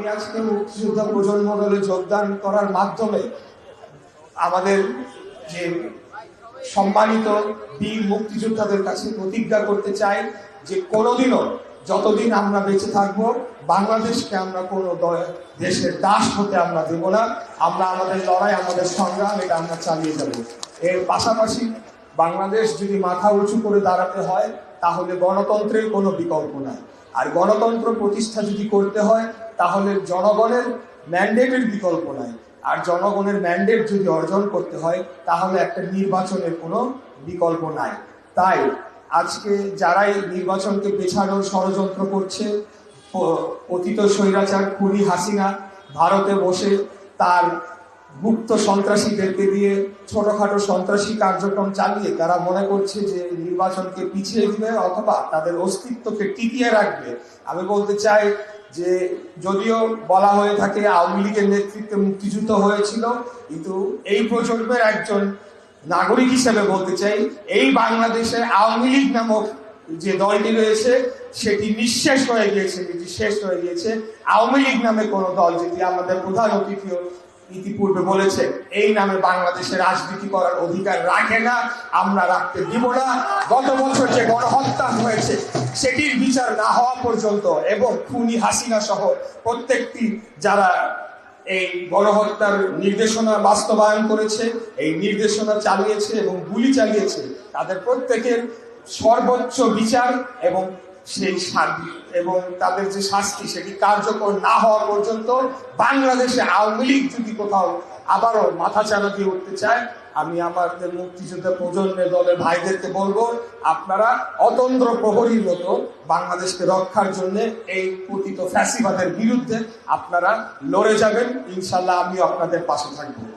আমি আজকে মুক্তিযোদ্ধা প্রজন্ম দলে যোগদান করার মাধ্যমে আমাদের যে সম্মানিত বীর মুক্তিযোদ্ধাদের কাছে প্রতিজ্ঞা করতে চাই যে কোনোদিনও যতদিন আমরা বেঁচে থাকব, বাংলাদেশকে আমরা কোনো দেশের দাস হতে আমরা দেব না। আমরা আমাদের লড়াই, আমাদের সংগ্রাম, এটা আমরা চালিয়ে যাব। এর পাশাপাশি বাংলাদেশ যদি মাথা উঁচু করে দাঁড়াতে হয়, তাহলে গণতন্ত্রের কোনো বিকল্প নাই। আর গণতন্ত্র প্রতিষ্ঠা যদি করতে হয়, তাহলে জনগণের ম্যান্ডেটের বিকল্প নাই। আর জনগণের ম্যান্ডেট যদি অর্জন করতে হয়, তাহলে একটা নির্বাচনের কোনো বিকল্প নাই। তাই আজকে যারাই নির্বাচনকে পেছানোর ষড়যন্ত্র করছে পতিত স্বৈরাচার খুনি হাসিনা, ভারতে বসে তার গুপ্ত সন্ত্রাসীদেরকে দিয়ে ছোটখাটো সন্ত্রাসী কার্যক্রম চালিয়ে তারা মনে করছে যে নির্বাচনকে পিছিয়ে দিবে অথবা তাদের অস্তিত্বকে টিকিয়ে রাখবে। আমি বলতে চাই যে যদিও বলা হয়ে থাকে আওয়ামী লীগের নেতৃত্বে মুক্তিযুদ্ধ হয়েছিল, কিন্তু এই প্রজন্মের একজন নাগরিক হিসেবে বলতে চাই, এই বাংলাদেশে আওয়ামী লীগ নামক যে দলটি রয়েছে, সেটি নিঃশেষ হয়ে গিয়েছে যেটি শেষ হয়ে গিয়েছে। আওয়ামী লীগ নামে কোন দল যেটি আমাদের প্রধান অতিথিও ইতিপূর্বে বলেছে, এই নামে বাংলাদেশে রাজনীতি করার অধিকার রাখে না, আমরা রাখতে দিব না। গত বছর যে গণহত্যা হয়েছে, সেটির বিচার না হওয়া পর্যন্ত এবং খুনি হাসিনা সহ প্রত্যেকটি যারা এই গণহত্যার নির্দেশনা বাস্তবায়ন করেছে, এই নির্দেশনা চালিয়েছে এবং গুলি চালিয়েছে, তাদের প্রত্যেকের সর্বোচ্চ বিচার এবং সেই শান্তি এবং তাদের যে শাস্তি সেটি কার্যকর না হওয়া পর্যন্ত বাংলাদেশে আওয়ামী লীগ যদি কোথাও আবারও মাথা চারা দিয়ে উঠতে চায়, আমি আমাদের মুক্তিযোদ্ধা প্রজন্মের দলের ভাইদেরকে বলব, আপনারা অতন্ত্র প্রহরীর মতো বাংলাদেশকে রক্ষার জন্য এই পতিত ফ্যাসিবাদের বিরুদ্ধে আপনারা লড়ে যাবেন। ইনশাল্লাহ আমি আপনাদের পাশে থাকব।